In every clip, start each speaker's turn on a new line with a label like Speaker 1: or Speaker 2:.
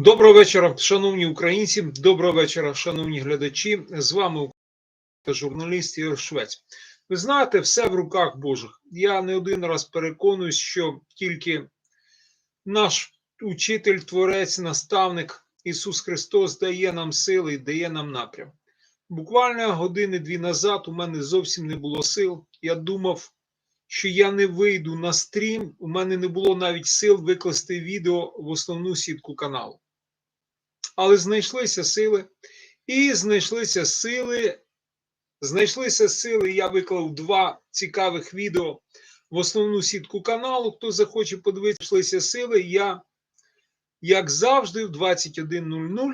Speaker 1: Доброго вечора, шановні українці. Доброго вечора, шановні глядачі. З вами журналіст Ігор Швець. Ви знаєте, все в руках Божих. Я не один раз переконуюсь, що тільки наш учитель, творець, наставник Ісус Христос дає нам сили і дає нам напрям. Буквально години-дві назад у мене зовсім не було сил. Я думав, що я не вийду на стрім. У мене не було навіть сил викласти відео в основну сітку каналу. Але знайшлися сили, і знайшлися сили. Знайшлися сили. Я виклав два цікавих відео в основну сітку каналу. Хто захоче подивитися, сили. Я, як завжди, в 21.00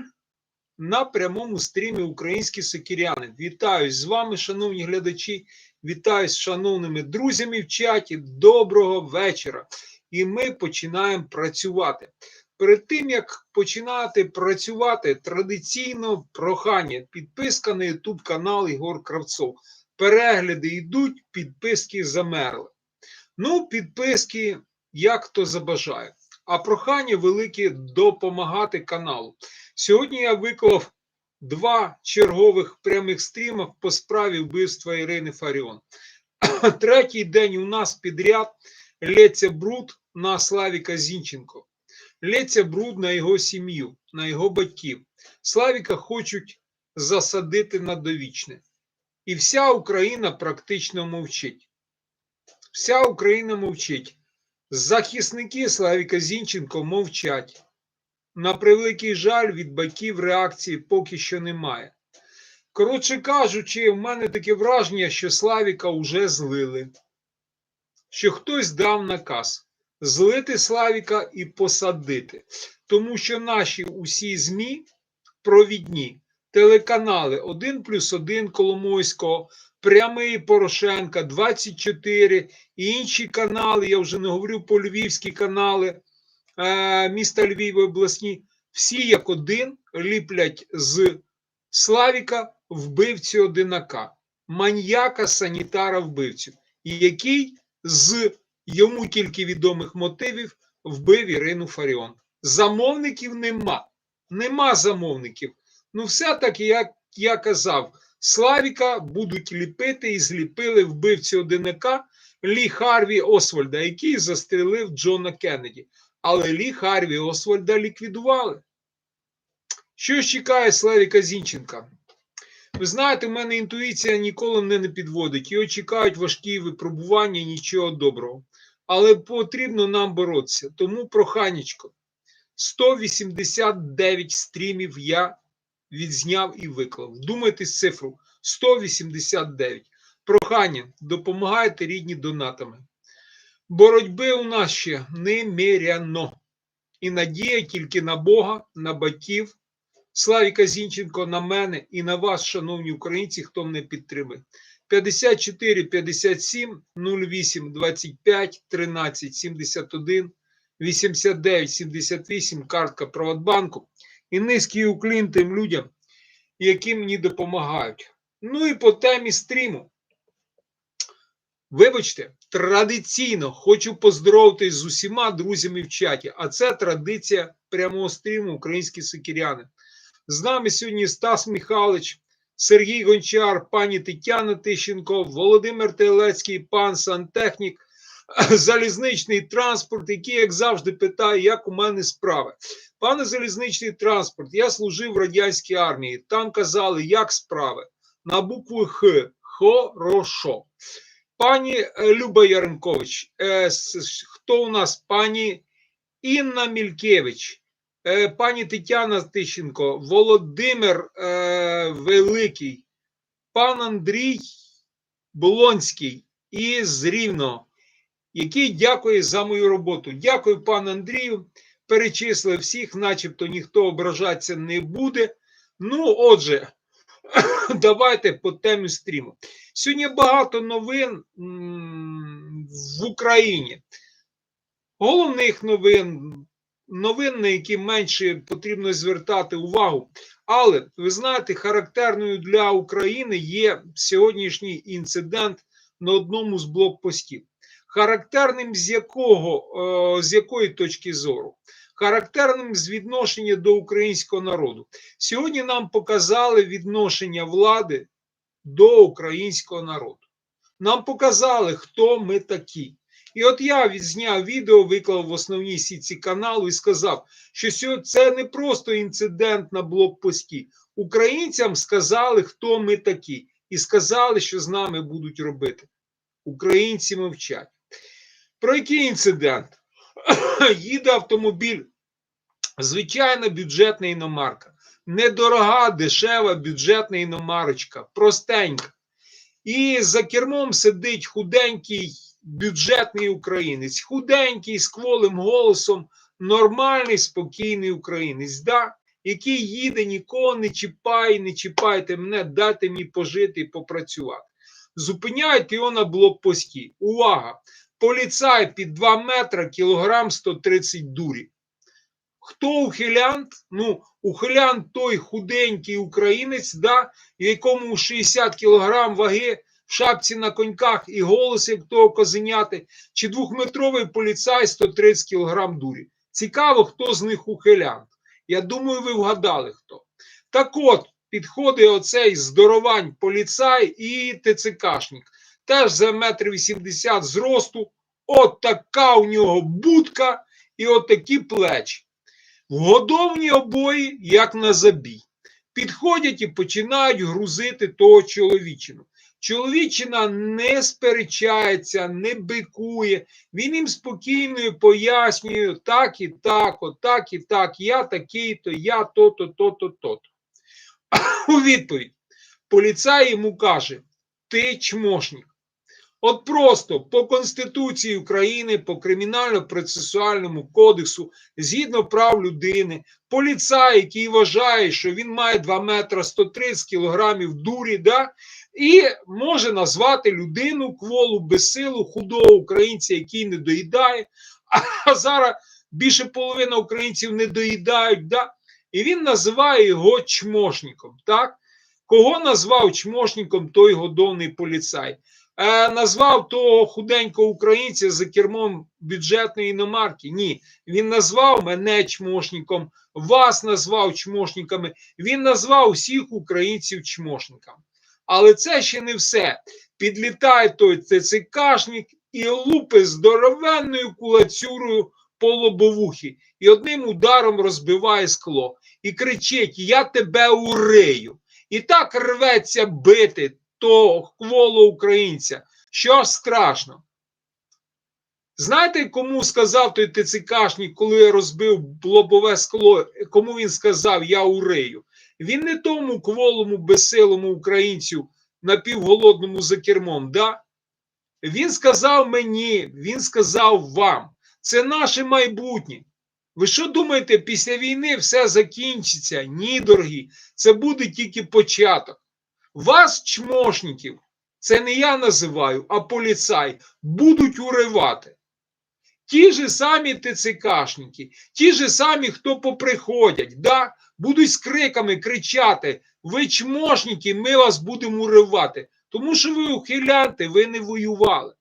Speaker 1: на прямому стрімі Українські сокіряни. Вітаю з вами, шановні глядачі. Вітаю з шановними друзями в чаті. Доброго вечора. І ми починаємо працювати. Перед тим як починати працювати, традиційно прохання, підписка на YouTube канал Ігор Кравцов. Перегляди йдуть, підписки замерли. Ну, підписки як хто забажає. А прохання велике допомагати каналу. Сьогодні я виклав два чергових прямих стрімах по справі вбивства Ірини Фаріон. Третій день у нас підряд лється бруд на Славіка Зінченко. Лється бруд на його сім'ю, на його батьків. Славіка хочуть засадити на довічне. І вся Україна практично мовчить. Вся Україна мовчить. Захисники Славіка Зінченко мовчать. На превеликий жаль, від батьків реакції поки що немає. Коротше кажучи, в мене таке враження, що Славіка вже злили, що хтось дав наказ злити Славіка і посадити. Тому що наші усі ЗМІ провідні, телеканали 1 плюс 1 Коломойського, Прямий Порошенка, 24 і інші канали, я вже не говорю по львівські канали е, міста Львів обласні, всі як один ліплять з Славіка вбивцю одинака, маньяка санітара вбивцю, який з йому тільки відомих мотивів вбив Ірину Фаріон. Замовників нема. Нема замовників. Ну, все-таки, як я казав, Славіка будуть ліпити і зліпили вбивцю одинака Лі Харві Освальда, який застрелив Джона Кеннеді. Але Лі Харві Освальда ліквідували. Що ж чекає Славіка Зінченка? Ви знаєте, в мене інтуїція ніколи не підводить. Його чекають важкі випробування, нічого доброго. Але потрібно нам боротися. Тому проханечко. 189 стрімів я відзняв і виклав. Думайте цифру 189. Прохання, допомагайте рідні донатами. Боротьби у нас ще неміряно. І надія тільки на Бога, на батьків. Славіка Зінченко на мене і на вас, шановні українці, хто мене підтримує. 54 57 08 25 13 71 89 78 картка Приватбанку. І низький уклін тим людям, які мені допомагають. Ну і по темі стріму. Вибачте, традиційно хочу поздоровитись з усіма друзями в чаті, а це традиція прямого стріму українські сокіряни. З нами сьогодні Стас Михайлович, Сергій Гончар, пані Тетяна Тищенко, Володимир Телецький, пан Сантехнік, залізничний транспорт, який, як завжди, питає, як у мене справи. Пане залізничний транспорт, я служив в радянській армії. Там казали, як справи. На букву Х. Хорошо. Пані Люба Яренкович, е, хто у нас? Пані Інна Мількевич, е, пані Тетяна Тищенко, Володимир е, Великий, пан Андрій Болонський із Рівного, який дякує за мою роботу. Дякую, пан Андрію. Перечислив всіх, начебто ніхто ображатися не буде. Ну, отже, давайте по темі стріму. Сьогодні багато новин в Україні. Головних новин, новин, на які менше потрібно звертати увагу. Але ви знаєте, характерною для України є сьогоднішній інцидент на одному з блокпостів. Характерним з якого, з якої точки зору? характерним з відношення до українського народу. Сьогодні нам показали відношення влади до українського народу. Нам показали, хто ми такі. І от я відзняв відео, виклав в основній сітці каналу і сказав, що це не просто інцидент на блокпості. Українцям сказали, хто ми такі, і сказали, що з нами будуть робити. Українці мовчать. Про який інцидент? Їде автомобіль, звичайна бюджетна іномарка. Недорога, дешева бюджетна іномарочка, простенька. І за кермом сидить худенький бюджетний українець, худенький з кволим голосом, нормальний, спокійний українець, да? який їде, нікого не чіпає, не чіпайте мене, дайте мені пожити і попрацювати. Зупиняють його на блокпості. Увага! Поліцай під 2 метри, кілограм 130 дурі. Хто ухилянт? Ну, ухилянт той худенький українець, да, якому 60 кілограм ваги в шапці на коньках і голос, як того козеняти, чи двохметровий поліцай 130 кілограм дурі. Цікаво, хто з них ухилянт. Я думаю, ви вгадали хто. Так от, підходить оцей здоровань поліцай і ТЦКшник. Теж за метр вісімдесят зросту, от така у нього будка і от такі плечі. Вгодовні обої, як на забій. Підходять і починають грузити того чоловічину. Чоловічина не сперечається, не бикує. Він їм спокійно пояснює так і так, отак і так, я такий-то, я то-то, то-то, то-то. У відповідь поліцай йому каже: ти чмошник. От просто по Конституції України, по кримінально-процесуальному кодексу, згідно прав людини, поліцай, який вважає, що він має 2 метри 130 кілограмів дурі, да, і може назвати людину кволу, безсилу, худого українця, який не доїдає. А зараз більше половина українців не доїдають, да, і він називає його чмошником. Так? Кого назвав чмошником той годовний поліцай? Е, назвав того худенького українця за кермом бюджетної іномарки. Ні, він назвав мене чмошником, вас назвав чмошниками, він назвав всіх українців чмошниками. Але це ще не все. Підлітає той ТЦКшник і лупи здоровенною кулацюрою по лобовухі і одним ударом розбиває скло і кричить: Я тебе урию. І так рветься бити того кволо українця, що страшно. Знаєте, кому сказав той ТЦКшник, коли я розбив лобове скло, кому він сказав Я урию? Він не тому кволому, безсилому українцю напівголодному за кермом, да? Він сказав мені, він сказав вам, це наше майбутнє. Ви що думаєте, після війни все закінчиться? Ні, дорогі, це буде тільки початок. Вас, чмошників, це не я називаю, а поліцай, будуть уривати. Ті ж самі ТЦКшники, ті ж самі, хто поприходять, да, будуть з криками кричати: ви чмошники, ми вас будемо уривати. Тому що ви ухилянти, ви не воювали.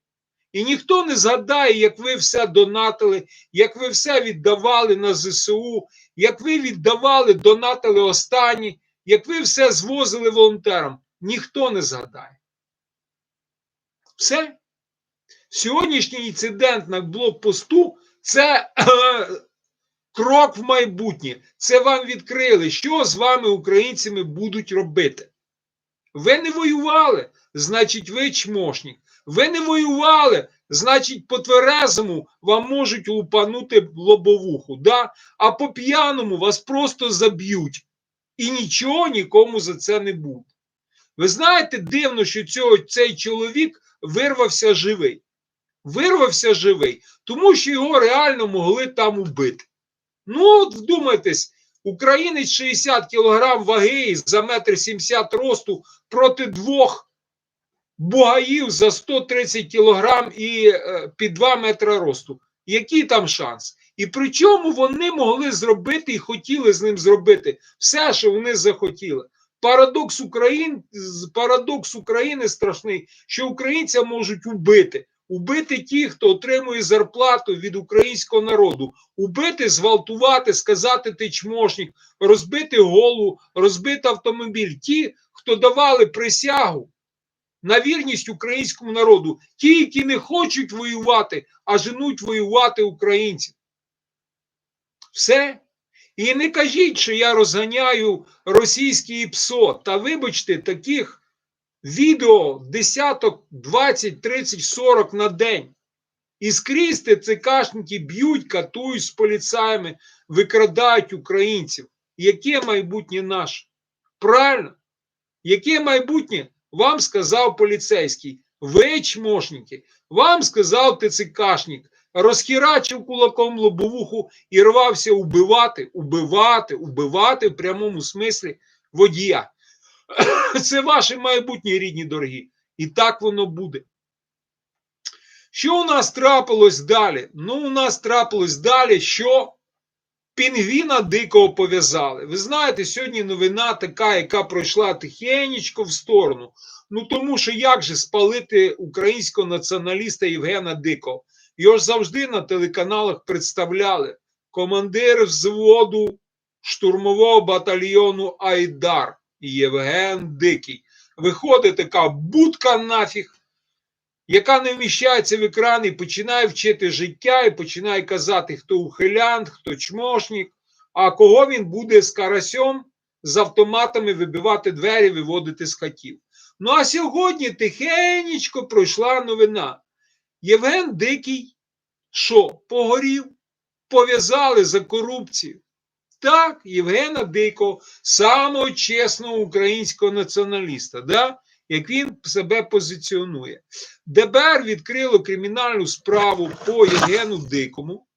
Speaker 1: І ніхто не згадає, як ви все донатили, як ви все віддавали на ЗСУ, як ви віддавали, донатили останні, як ви все звозили волонтерам. Ніхто не згадає. Все. Сьогоднішній інцидент на блокпосту це крок в майбутнє. Це вам відкрили, що з вами, українцями, будуть робити. Ви не воювали, значить, ви чмошник. Ви не воювали, значить, по тверезому вам можуть лупанути лобовуху. Да? А по п'яному вас просто заб'ють. І нічого нікому за це не буде. Ви знаєте, дивно, що цього, цей чоловік вирвався живий. Вирвався живий, тому що його реально могли там убити. Ну, от вдумайтесь, українець 60 кілограм ваги за метр 70 росту проти двох бугаїв за 130 кілограм і е, під 2 метри росту. Який там шанс? І причому вони могли зробити і хотіли з ним зробити все, що вони захотіли. Парадокс України, парадокс України страшний, що українця можуть убити. убити ті, хто отримує зарплату від українського народу, убити, зґвалтувати, сказати ти чмошник, розбити голову, розбити автомобіль. Ті, хто давали присягу на вірність українському народу, ті, які не хочуть воювати, а женуть воювати українців. Все. І не кажіть, що я розганяю російські ПСО. Та вибачте, таких відео десяток, 20, 30, 40 на день. І скрізь ТЦКшники б'ють, катують з поліцаями, викрадають українців. Яке майбутнє наше? Правильно? Яке майбутнє вам сказав поліцейський? Ви чмошники, вам сказав ТЦКшник, розхірачив кулаком лобовуху і рвався убивати, убивати, убивати в прямому смислі водія. Це ваші майбутні рідні дорогі. І так воно буде. Що у нас трапилось далі? Ну, у нас трапилось далі, що пінгвіна дикого пов'язали. Ви знаєте, сьогодні новина така, яка пройшла тихенечко в сторону. Ну тому що як же спалити українського націоналіста Євгена Дикого? Його завжди на телеканалах представляли командир взводу штурмового батальйону Айдар Євген Дикий. Виходить така будка нафіг, яка не вміщається в екран і починає вчити життя, і починає казати, хто ухилянт, хто чмошник, а кого він буде з карасьом з автоматами вибивати двері, виводити з хатів. Ну а сьогодні тихенечко пройшла новина. Євген Дикий, що погорів, пов'язали за корупцію. Так, Євгена Дикого, самого чесного українського націоналіста, да? як він себе позиціонує. ДБР відкрило кримінальну справу по Євгену Дикому,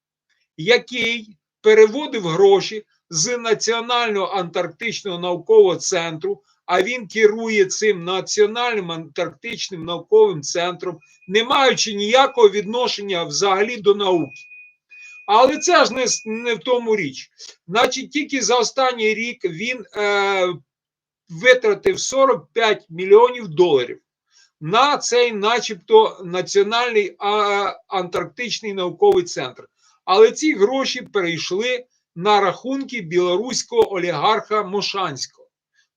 Speaker 1: який переводив гроші з Національного антарктичного наукового центру, а він керує цим Національним антарктичним науковим центром, не маючи ніякого відношення взагалі до науки. Але це ж не, не в тому річ. Значить, тільки за останній рік він е, витратив 45 мільйонів доларів на цей, начебто, Національний антарктичний науковий центр. Але ці гроші перейшли на рахунки білоруського олігарха Мошанського.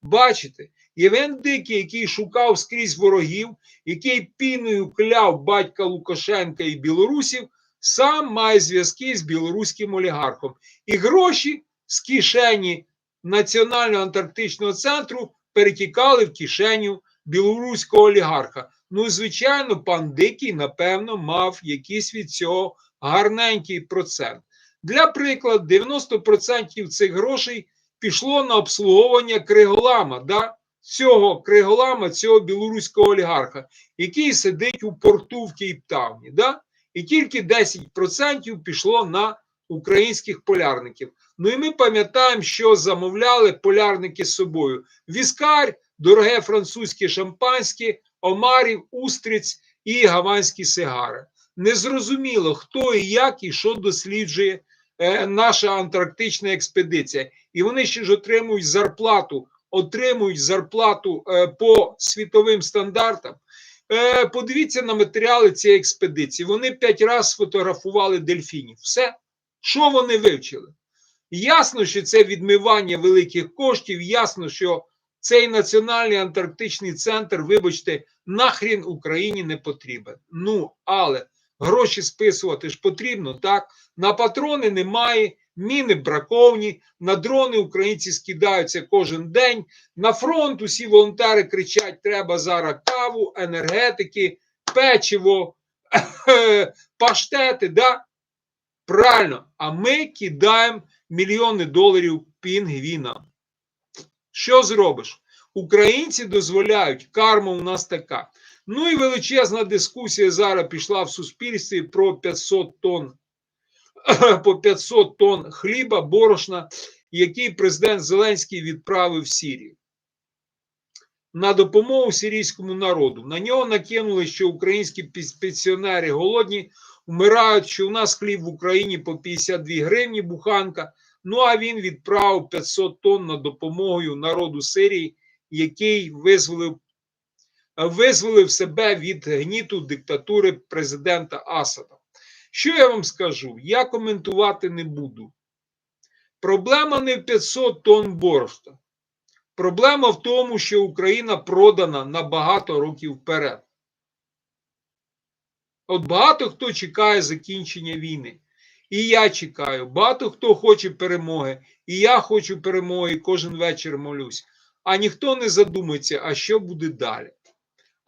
Speaker 1: Бачите, Євген Дикий, який шукав скрізь ворогів, який піною кляв батька Лукашенка і білорусів, сам має зв'язки з білоруським олігархом. І гроші з кишені Національного антарктичного центру перетікали в кишеню білоруського олігарха. Ну, звичайно, пан Дикий, напевно, мав якийсь від цього гарненький процент. Для прикладу, 90% цих грошей пішло на обслуговування Криголама, да? цього Криголама, цього білоруського олігарха, який сидить у порту в Кейптауні. Да? І тільки 10% пішло на українських полярників. Ну і ми пам'ятаємо, що замовляли полярники з собою: віскар, дороге французьке шампанське, омарів, устриць і гаванські сигари. Незрозуміло, хто і як і що досліджує наша антарктична експедиція. І вони ще ж отримують зарплату, отримують зарплату е, по світовим стандартам. Е, подивіться на матеріали цієї експедиції. Вони п'ять разів сфотографували дельфінів. Все, що вони вивчили? Ясно, що це відмивання великих коштів. Ясно, що цей національний антарктичний центр, вибачте, нахрін Україні не потрібен. Ну, але гроші списувати ж потрібно, так? На патрони немає, міни браковні, на дрони українці скидаються кожен день. На фронт усі волонтери кричать: треба зараз каву, енергетики, печиво, паштети. да? Правильно, а ми кидаємо мільйони доларів пінгвінам. Що зробиш? Українці дозволяють, карма у нас така. Ну і величезна дискусія зараз пішла в суспільстві про 500 тонн по 500 тонн хліба, борошна, який президент Зеленський відправив в Сірію. На допомогу сирійському народу. На нього накинули, що українські пенсіонери голодні, вмирають, що у нас хліб в Україні по 52 гривні буханка. Ну а він відправив 500 тонн на допомогу народу Сирії, який визволив визволив себе від гніту диктатури президента Асада. Що я вам скажу? Я коментувати не буду. Проблема не в 500 тонн борошна. Проблема в тому, що Україна продана на багато років вперед. От багато хто чекає закінчення війни. І я чекаю. Багато хто хоче перемоги. І я хочу перемоги, кожен вечір молюсь. А ніхто не задумається, а що буде далі.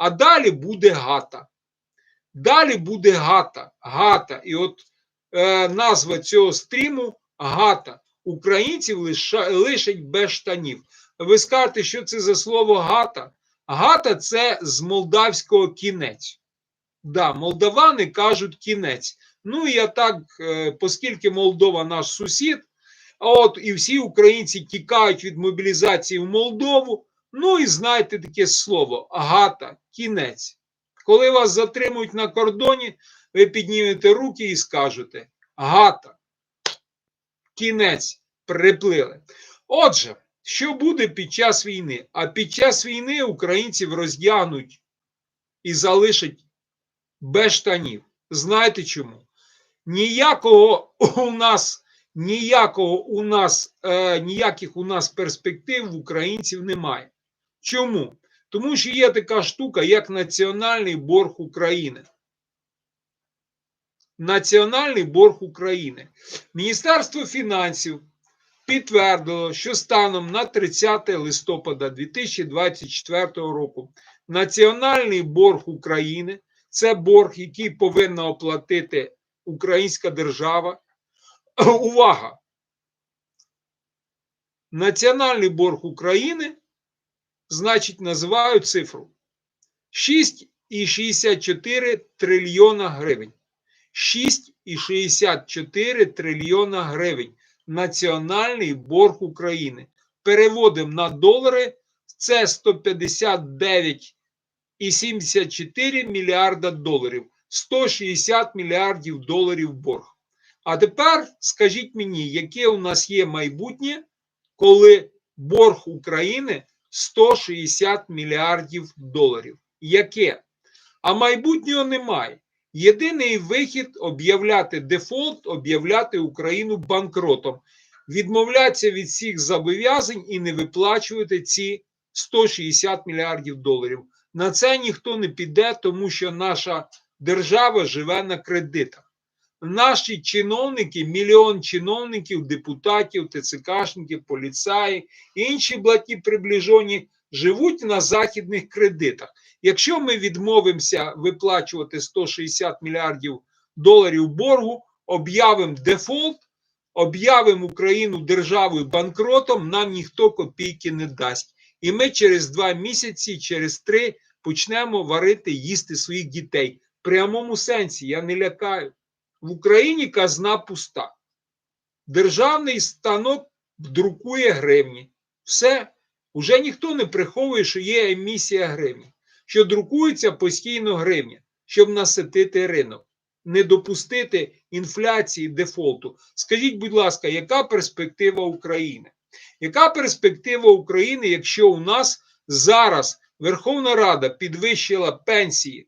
Speaker 1: А далі буде гата. Далі буде гата. Гата. І от е, назва цього стріму гата. Українців лиша, лишать без штанів. Ви скажете, що це за слово гата? Гата це з молдавського кінець. Да, молдавани кажуть кінець. Ну я так, е, оскільки Молдова наш сусід, от і всі українці тікають від мобілізації в Молдову. Ну і знаєте таке слово гата, кінець. Коли вас затримують на кордоні, ви піднімете руки і скажете гата, кінець, приплили. Отже, що буде під час війни? А під час війни українців роздягнуть і залишать без штанів. Знаєте чому? Ніякого у нас, ніякого у нас, е, ніяких у нас перспектив в українців немає. Чому? Тому що є така штука, як національний борг України. Національний борг України. Міністерство фінансів підтвердило, що станом на 30 листопада 2024 року національний борг України це борг, який повинна оплатити українська держава. Увага! Національний борг України, значить, називають цифру 6,64 трильйона гривень. 6,64 трильйона гривень. Національний борг України. Переводимо на долари, це 159,74 мільярда доларів. 160 мільярдів доларів борг. А тепер скажіть мені, яке у нас є майбутнє, коли борг України 160 мільярдів доларів? Яке? А майбутнього немає. Єдиний вихід об'являти дефолт, об'являти Україну банкротом, відмовлятися від всіх зобов'язань і не виплачувати ці 160 мільярдів доларів. На це ніхто не піде, тому що наша держава живе на кредитах. Наші чиновники, мільйон чиновників, депутатів, ТЦКшників, поліцаї, інші блаті приближені живуть на західних кредитах. Якщо ми відмовимося виплачувати 160 мільярдів доларів боргу, об'явимо дефолт, об'явимо Україну державою банкротом, нам ніхто копійки не дасть. І ми через два місяці, через три почнемо варити, їсти своїх дітей. В прямому сенсі я не лякаю. В Україні казна пуста. Державний станок друкує гривні. Все. Уже ніхто не приховує, що є емісія гривні, що друкується постійно гривня, щоб наситити ринок, не допустити інфляції, дефолту. Скажіть, будь ласка, яка перспектива України? Яка перспектива України, якщо у нас зараз Верховна Рада підвищила пенсії,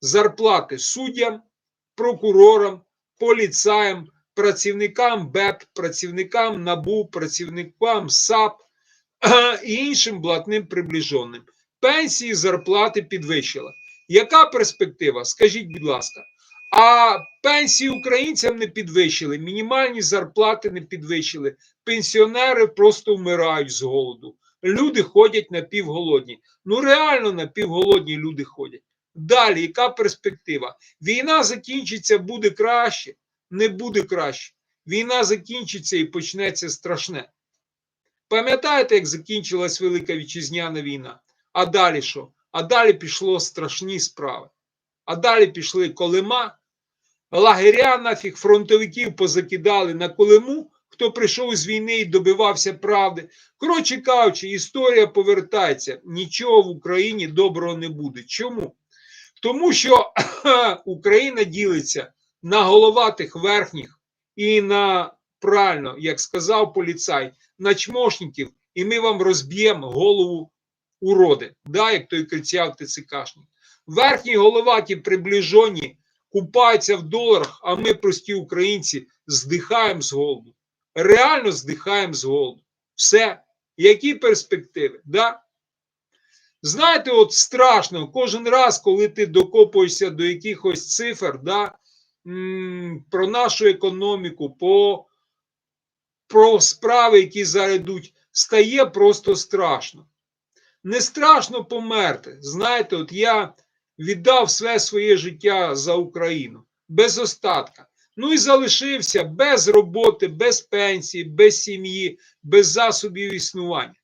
Speaker 1: зарплати суддям, прокурорам, поліцаям, працівникам БЕП, працівникам НАБУ, працівникам САП і іншим блатним приближеним. Пенсії, зарплати підвищила. Яка перспектива? Скажіть, будь ласка. А пенсії українцям не підвищили, мінімальні зарплати не підвищили, пенсіонери просто вмирають з голоду. Люди ходять напівголодні. Ну реально напівголодні люди ходять. Далі, яка перспектива? Війна закінчиться, буде краще, не буде краще. Війна закінчиться і почнеться страшне. Пам'ятаєте, як закінчилась Велика Вітчизняна війна? А далі що? А далі пішло страшні справи. А далі пішли колема, лагеря нафіг фронтовиків позакидали на колему, хто прийшов з війни і добивався правди. Коротше кажучи, історія повертається. Нічого в Україні доброго не буде. Чому? Тому що Україна ділиться на головатих верхніх і на правильно, як сказав поліцай, на чмошників, і ми вам розб'ємо голову уроди, да, як той кричав ТЦКшник. Верхні головаті приближені купаються в доларах, а ми, прості українці, здихаємо з голоду. Реально здихаємо з голоду. Все. Які перспективи? Да? Знаєте, от страшно, кожен раз, коли ти докопуєшся до якихось цифр, да, про нашу економіку, по, про справи, які зараз стає просто страшно. Не страшно померти. Знаєте, от я віддав все своє життя за Україну без остатка. Ну і залишився без роботи, без пенсії, без сім'ї, без засобів існування.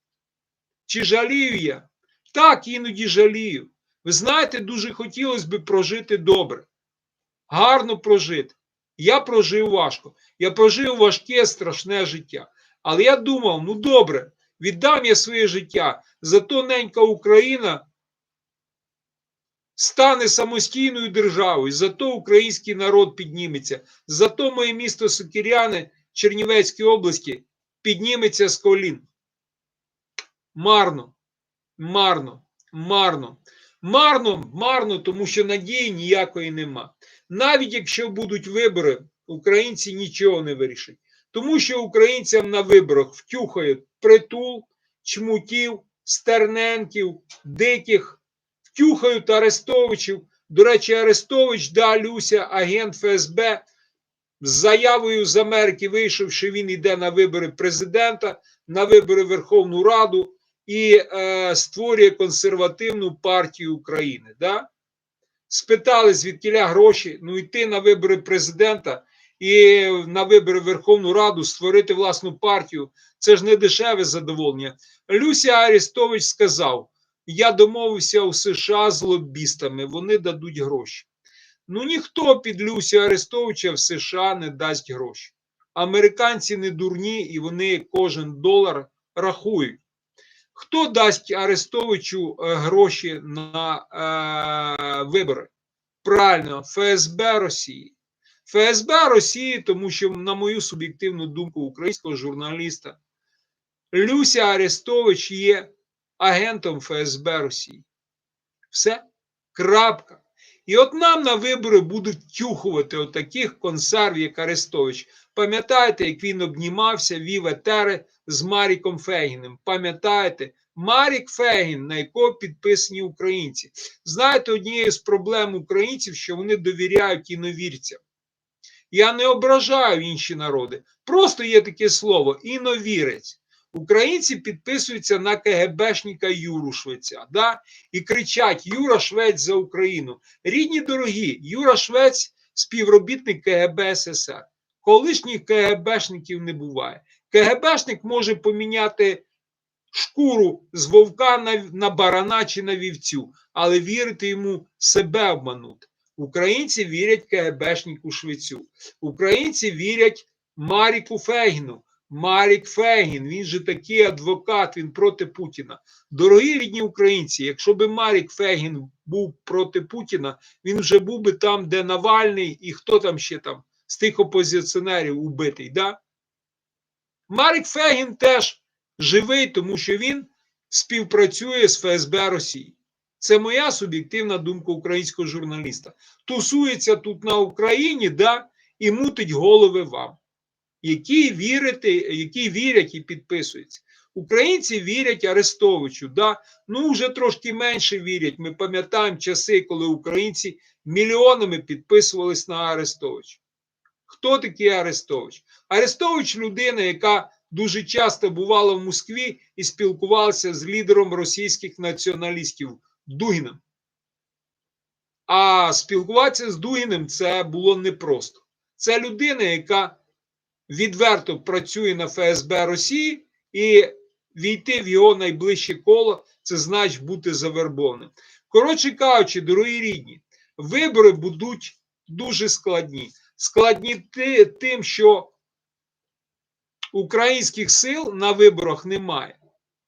Speaker 1: Чи жалію я? Так, іноді жалію. Ви знаєте, дуже хотілося б прожити добре, гарно прожити. Я прожив важко. Я прожив важке, страшне життя. Але я думав, ну добре, віддам я своє життя, зато ненька Україна стане самостійною державою, зато український народ підніметься, зато моє місто Сокиряни Чернівецької області підніметься з колін. Марно, марно, марно. Марно, марно, тому що надії ніякої нема. Навіть якщо будуть вибори, українці нічого не вирішать. Тому що українцям на виборах втюхають притул, чмутів, стерненків, диких, втюхають Арестовичів. До речі, Арестович, да, Люся, агент ФСБ, з заявою з Америки вийшов, що він йде на вибори президента, на вибори Верховну Раду і е, створює консервативну партію України. Да? Спитали, звідкіля гроші, ну йти на вибори президента і на вибори Верховну Раду створити власну партію. Це ж не дешеве задоволення. Люся Арестович сказав: я домовився у США з лобістами, вони дадуть гроші. Ну ніхто під Люсі Арестовича в США не дасть гроші. Американці не дурні і вони кожен долар рахують. Хто дасть Арестовичу е, гроші на е, вибори? Правильно, ФСБ Росії. ФСБ Росії, тому що, на мою суб'єктивну думку, українського журналіста, Люся Арестович є агентом ФСБ Росії. Все. Крапка. І от нам на вибори будуть тюхувати отаких консерв, як Арестович. Пам'ятаєте, як він обнімався, вів етери з Маріком Фегіним? Пам'ятаєте? Марік Фегін, на якого підписані українці. Знаєте, однією з проблем українців, що вони довіряють іновірцям. Я не ображаю інші народи. Просто є таке слово іновірець. Українці підписуються на КГБшника Юру Швеця да? і кричать: Юра Швець за Україну. Рідні дорогі, Юра Швець співробітник КГБ СССР. Колишніх КГБшників не буває. КГБшник може поміняти шкуру з вовка на, на барана чи на вівцю, але вірити йому себе обманути. Українці вірять КГБшнику Швецю. Українці вірять Маріку Фегіну. Марік Фегін, він же такий адвокат, він проти Путіна. Дорогі рідні українці, якщо би Марік Фегін був проти Путіна, він вже був би там, де Навальний і хто там ще там з тих опозиціонерів убитий. Да? Марік Фегін теж живий, тому що він співпрацює з ФСБ Росії. Це моя суб'єктивна думка українського журналіста. Тусується тут на Україні, да, і мутить голови вам які вірите, які вірять і підписуються. Українці вірять Арестовичу. Да? Ну, вже трошки менше вірять. Ми пам'ятаємо часи, коли українці мільйонами підписувались на Арестовича. Хто такий Арестович? Арестович людина, яка дуже часто бувала в Москві і спілкувалася з лідером російських націоналістів Дугіном. А спілкуватися з Дугіним це було непросто. Це людина, яка відверто працює на ФСБ Росії і війти в його найближче коло це значить бути завербованим. Коротше кажучи, дорогі рідні, вибори будуть дуже складні. Складні тим, що українських сил на виборах немає.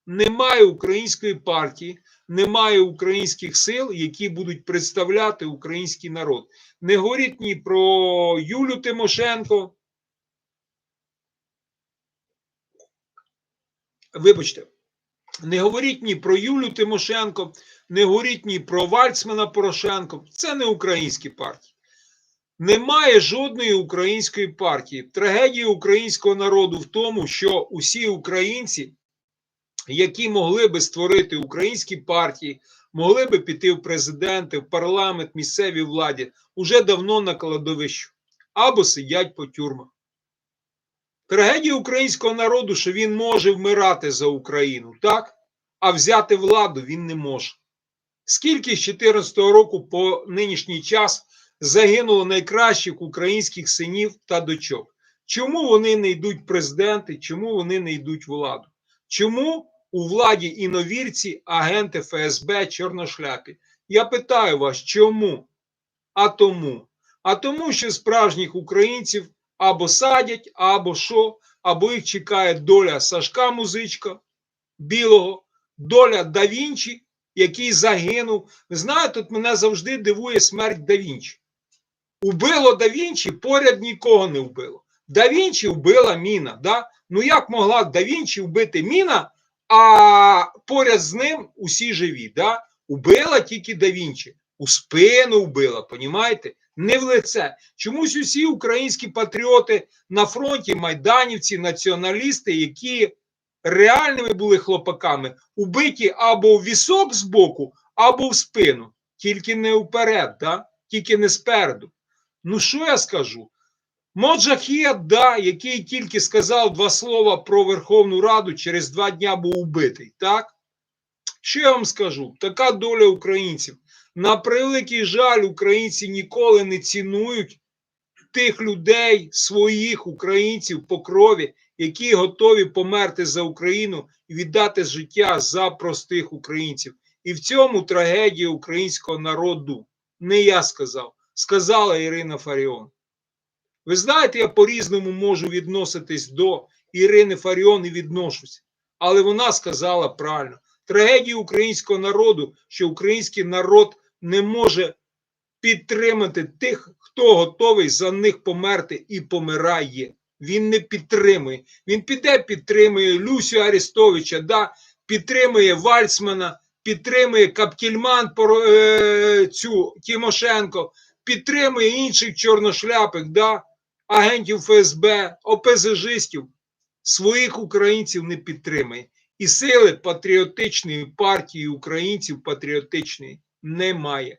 Speaker 1: Немає української партії, немає українських сил, які будуть представляти український народ. Не говоріть ні про Юлю Тимошенко. Вибачте, Не говоріть ні про Юлю Тимошенко, не говоріть ні про Вальцмана Порошенко. Це не українські партії. Немає жодної української партії. Трагедія українського народу в тому, що усі українці, які могли би створити українські партії, могли би піти в президенти, в парламент, місцевій владі, уже давно на кладовищу або сидять по тюрмах. Трагедія українського народу, що він може вмирати за Україну, так? А взяти владу він не може. Скільки з 2014 року по нинішній час загинуло найкращих українських синів та дочок? Чому вони не йдуть президенти? Чому вони не йдуть владу? Чому у владі іновірці, агенти ФСБ, чорношляпі? Я питаю вас, чому? А тому. А тому, що справжніх українців або садять, або що, або їх чекає доля Сашка Музичка, білого, доля да Вінчі, який загинув. Знаєте, тут мене завжди дивує смерть да Вінчі. Убило да Вінчі, поряд нікого не вбило. Да Вінчі вбила міна. Да? Ну як могла да Вінчі вбити міна, а поряд з ним усі живі? Да? Убила тільки да Вінчі. У спину вбила, понімаєте? Не в лице. Чомусь усі українські патріоти на фронті, майданівці, націоналісти, які реальними були хлопаками, убиті або в вісок збоку, або в спину. Тільки не вперед, да? тільки не спереду. Ну, що я скажу? Моджахід, да, який тільки сказав два слова про Верховну Раду, через два дня був убитий. Так? Що я вам скажу? Така доля українців. На превеликий жаль, українці ніколи не цінують тих людей, своїх українців по крові, які готові померти за Україну і віддати життя за простих українців. І в цьому трагедія українського народу. Не я сказав, сказала Ірина Фаріон. Ви знаєте, я по-різному можу відноситись до Ірини Фаріон і відношусь, але вона сказала правильно. Трагедія українського народу, що український народ не може підтримати тих, хто готовий за них померти і помирає. Він не підтримує. Він піде, підтримує Люсю Арестовича, да, підтримує Вальцмана, підтримує Каптільман е, цю Тимошенко, підтримує інших чорношляпих, да, агентів ФСБ, ОПЗЖистів. Своїх українців не підтримує. І сили патріотичної партії українців патріотичної немає.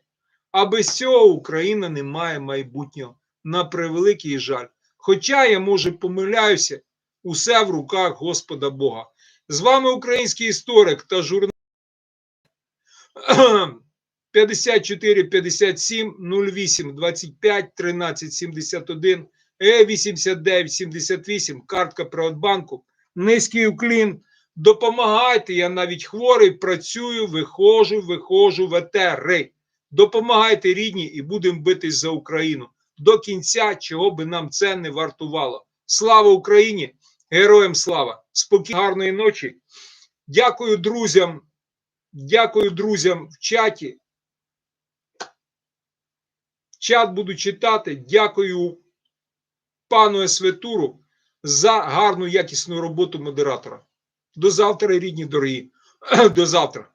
Speaker 1: А без цього Україна не має майбутнього. На превеликий жаль. Хоча я, може, помиляюся, усе в руках Господа Бога. З вами український історик та журналіст 54 57 08 25 13 71 Е 89 78 картка Приватбанку. Низький уклін. Допомагайте, я навіть хворий, працюю, виходжу, виходжу в етери. Допомагайте рідні і будемо битись за Україну до кінця, чого би нам це не вартувало. Слава Україні! Героям слава! Спокійної гарної ночі. Дякую друзям. Дякую друзям в чаті. Чат буду читати. Дякую пану Есветуру за гарну якісну роботу модератора. До завтра, рідні дорогі. До завтра.